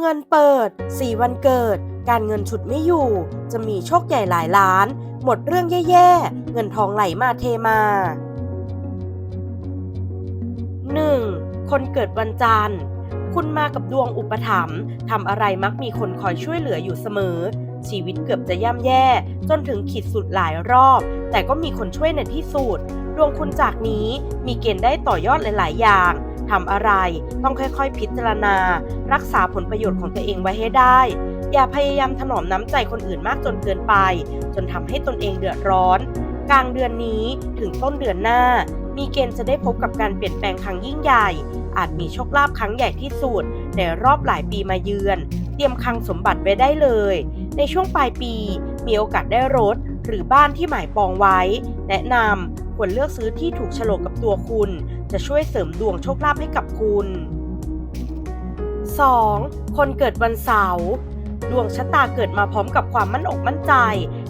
เงินเปิด 4 วันเกิด การเงินฉุดไม่อยู่ จะมีโชคใหญ่หลายล้าน หมดเรื่องแย่ๆ เงินทองไหลมาเทมา 1. คนเกิดวันจันทร์ คุณมากับดวงอุปถัมภ์ทำอะไรมักมีคนคอยช่วยเหลืออยู่เสมอ ชีวิตเกือบจะย่ำแย่ จนถึงขีดสุดหลายรอบ แต่ก็มีคนช่วยในที่สุด ดวงคุณจากนี้มีเกณฑ์ได้ต่อยอดหลาย ๆ อย่าง ทำอะไรต้องค่อยๆ พิจารณา รักษาผลประโยชน์ของตัวเองไว้ให้ได้ อย่าพยายามถนอมน้ำใจคนอื่นมากจนเกินไป จนทำให้ตนเองเดือดร้อน กลางเดือนนี้ถึงต้นเดือนหน้า มีเกณฑ์จะได้พบกับการเปลี่ยนแปลงครั้งยิ่งใหญ่ อาจมีโชคลาภครั้งใหญ่ที่สุดในรอบหลายปีมาเยือน เตรียมคลังสมบัติไว้ได้เลย ในช่วงปลายปี มีโอกาสได้รถหรือบ้านที่หมายปองไว้ แนะนำควรเลือกซื้อที่ถูกโฉลกกับตัวคุณ จะช่วยเสริมดวงโชคลาภให้กับคุณ 2. คนเกิดวันเสาร์ดวงชะตาเกิดมาพร้อมกับความมั่นอกมั่นใจ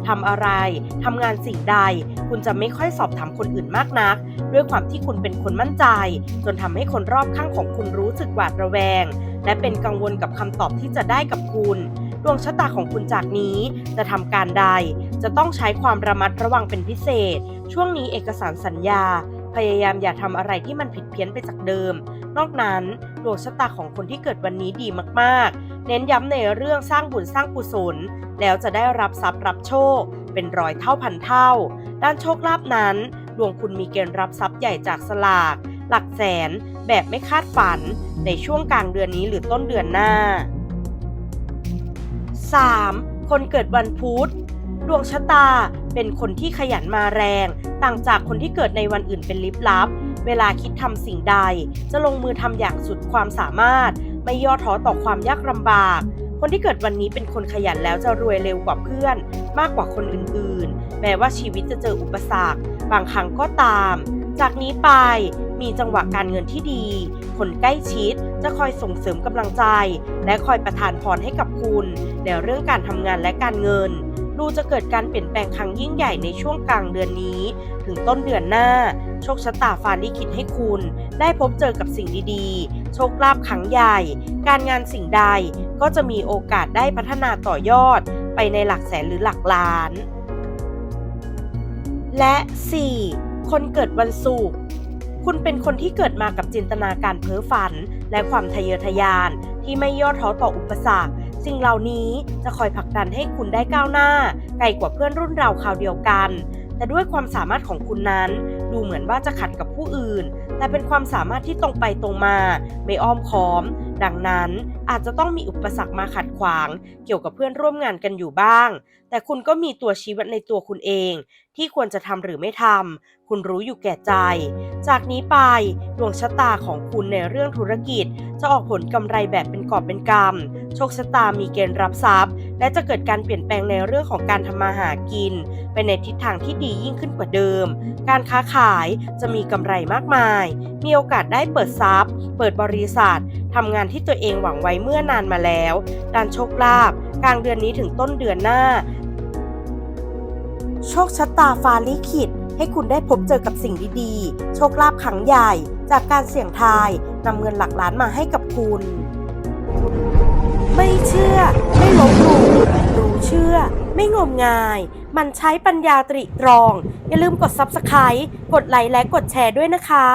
ทำอะไรทำงานสิ่งใด คุณจะไม่ค่อยสอบถามคนอื่นมากนัก ด้วยความที่คุณเป็นคนมั่นใจ จนทำให้คนรอบข้างของคุณรู้สึกหวาดระแวง และเป็นกังวลกับคำตอบที่จะได้กับคุณ ดวงชะตาของคุณจากนี้จะทำการใด จะต้องใช้ความระมัดระวังเป็นพิเศษ ช่วงนี้เอกสารสัญญา พยายามอย่าทำอะไรที่มันผิดเพี้ยนไปจากเดิม นอกนั้นดวงชะตาของคนที่เกิดวันนี้ดีมากๆ เน้นย้ำในเรื่องสร้างบุญสร้างกุศล แล้วจะได้รับทรัพย์รับโชค เป็นร้อยเท่าพันเท่า ด้านโชคลาภนั้น ดวงคุณมีเกณฑ์รับทรัพย์ใหญ่จากสลาก หลักแสนแบบไม่คาดฝัน ในช่วงกลางเดือนนี้หรือต้นเดือนหน้า 3. คนเกิดวันพุธ ดวงชะตาเป็นคนที่ขยันมาแรง ต่างจากคนที่เกิดในวันอื่นเป็นลิบลับ เวลาคิดทำสิ่งใด จะลงมือทำอย่างสุดความสามารถ ไม่ย่อท้อต่อความยากลำบาก คนที่เกิดวันนี้เป็นคนขยันแล้วจะรวยเร็วกว่าเพื่อน มากกว่าคนอื่นๆ แม้ว่าชีวิตจะเจออุปสรรค บางครั้งก็ตาม จากนี้ไปมีจังหวะการเงินที่ดี คนใกล้ชิดจะคอยส่งเสริมกำลังใจ และคอยประทานพรให้กับคุณในเรื่องการทำงานและการเงิน ดูจะเกิดการเปลี่ยนแปลงครั้งยิ่งใหญ่ในช่วงกลางเดือนนี้ ถึงต้นเดือนหน้า โชคชะตาฟ้าลิขิตให้คุณ ได้พบเจอกับสิ่งดีๆ โชคลาภครั้งใหญ่ การงานสิ่งใดก็จะมีโอกาสได้พัฒนาต่อยอด ไปในหลักแสนหรือหลักล้าน และ 4. คนเกิดวันศุกร์คุณเป็นคนที่เกิดมากับจินตนาการเพ้อฝัน และความทะเยอทะยานที่ไม่ย่อท้อต่ออุปสรรค สิ่งเหล่านี้จะคอยผลักดันให้คุณได้ก้าวหน้า ไกลกว่าเพื่อนรุ่นเราคราวเดียวกัน แต่ด้วยความสามารถของคุณนั้น ดูเหมือนว่าจะขัดกับผู้อื่น แต่เป็นความสามารถที่ตรงไปตรงมา ไม่อ้อมค้อม ดังนั้นอาจจะต้องมีอุปสรรคมาขัดขวาง เกี่ยวกับเพื่อนร่วมงานกันอยู่บ้าง แต่คุณก็มีตัวชี้วัดในตัวคุณเอง ที่ควรจะทำหรือไม่ทำคุณรู้อยู่แก่ใจ จากนี้ไปดวงชะตาของคุณในเรื่องธุรกิจ จะออกผลกำไรแบบเป็นกอบเป็นกำโชคชะตามีเกณฑ์รับทรัพย์ และจะเกิดการเปลี่ยนแปลงในเรื่องของการทำมาหากิน ไปในทิศทางที่ดียิ่งขึ้นกว่าเดิม การค้าขายจะมีกำไรมากมาย มีโอกาสได้เปิดทรัพย์ เปิดบริษัททำงานที่ตัวเองหวังไว้เมื่อนานมาแล้วด้านโชคลาภกลางเดือนนี้ถึงต้นเดือนหน้า โชคชะตาฟ้าลิขิตให้คุณได้พบเจอกับสิ่งดีๆ โชคลาภครั้งใหญ่ จากการเสี่ยงทาย นำเงินหลักล้านมาให้กับคุณ ไม่เชื่อ ไม่ลบหลู่รู้เชื่อ ไม่งมงาย มันใช้ปัญญาตริตรอง อย่าลืมกด Subscribe กดไลค์และกดแชร์ด้วยนะคะ